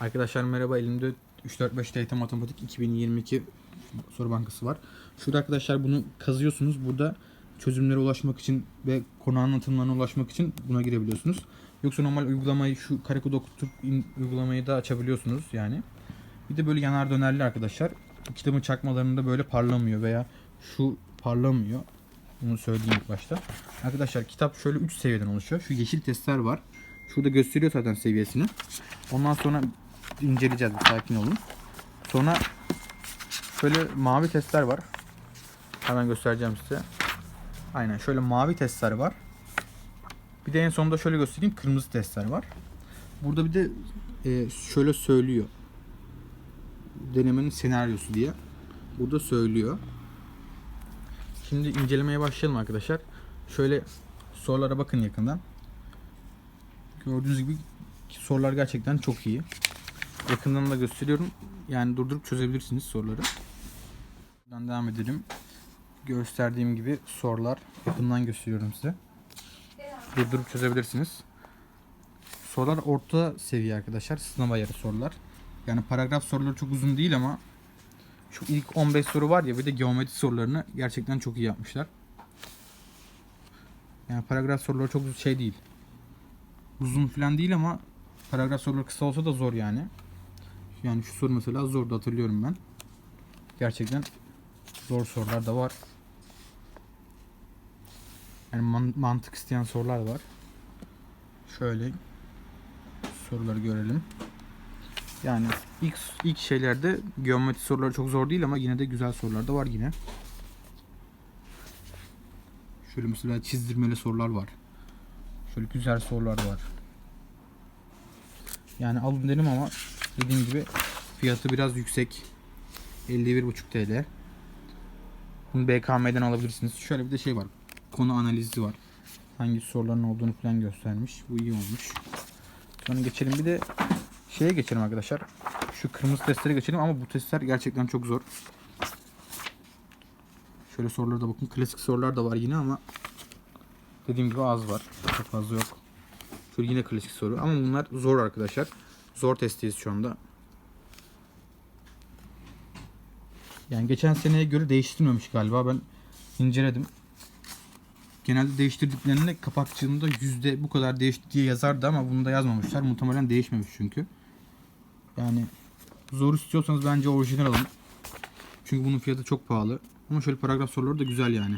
Arkadaşlar merhaba elimde 345 TYT Matematik 2022 soru bankası var. Şurada arkadaşlar bunu kazıyorsunuz. Burada çözümlere ulaşmak için ve konu anlatımlarına ulaşmak için buna girebiliyorsunuz. Yoksa normal uygulamayı şu kare kodu okutup uygulamayı da açabiliyorsunuz yani. Bir de böyle yanar dönerli arkadaşlar. Kitabın çakmalarında böyle parlamıyor veya şu parlamıyor. Bunu söyleyeyim ilk başta. Arkadaşlar kitap şöyle 3 seviyeden oluşuyor. Şu yeşil testler var. Şurada gösteriyor zaten seviyesini. Ondan sonra inceleyeceğiz bir sakin olun. Sonra şöyle mavi testler var. Hemen göstereceğim size. Aynen şöyle mavi testler var. Bir de en sonunda şöyle göstereyim kırmızı testler var. Burada bir de e, şöyle söylüyor. Denemenin senaryosu diye. Burada söylüyor. Şimdi incelemeye başlayalım arkadaşlar. Şöyle sorulara bakın yakından. Gördüğünüz gibi sorular gerçekten çok iyi. Yakından da gösteriyorum. Yani durdurup çözebilirsiniz soruları. Buradan devam edelim. Gösterdiğim gibi sorular yakından gösteriyorum size. Durdurup çözebilirsiniz. Sorular orta seviye arkadaşlar. Sınav ayarı sorular. Yani paragraf soruları çok uzun değil ama şu ilk 15 soru var ya bir de geometri sorularını gerçekten çok iyi yapmışlar. Yani paragraf soruları çok şey değil. Uzun falan değil ama paragraf soruları kısa olsa da zor yani. Yani şu soru mesela zordu hatırlıyorum ben. Gerçekten zor sorular da var. Yani man- mantık isteyen sorular var. Şöyle soruları görelim. Yani ilk ilk şeylerde geometri soruları çok zor değil ama yine de güzel sorular da var yine. Şöyle mesela çizdirmeli sorular var. Şöyle güzel sorular var. Yani alın dedim ama dediğim gibi fiyatı biraz yüksek. 51,5 TL. Bunu BKM'den alabilirsiniz. Şöyle bir de şey var. Konu analizi var. Hangi soruların olduğunu falan göstermiş. Bu iyi olmuş. Sonra geçelim bir de şeye geçelim arkadaşlar. Şu kırmızı testlere geçelim ama bu testler gerçekten çok zor. Şöyle sorulara da bakın. Klasik sorular da var yine ama dediğim gibi az var. Çok fazla yok. Şöyle yine klasik soru ama bunlar zor arkadaşlar. Zor testiyiz şu anda. Yani geçen seneye göre değiştirmemiş galiba. Ben inceledim. Genelde değiştirdiklerinde kapakçığında yüzde bu kadar değişti diye yazardı ama bunu da yazmamışlar. Muhtemelen değişmemiş çünkü. Yani zor istiyorsanız bence orijinal alın. Çünkü bunun fiyatı çok pahalı. Ama şöyle paragraf soruları da güzel yani.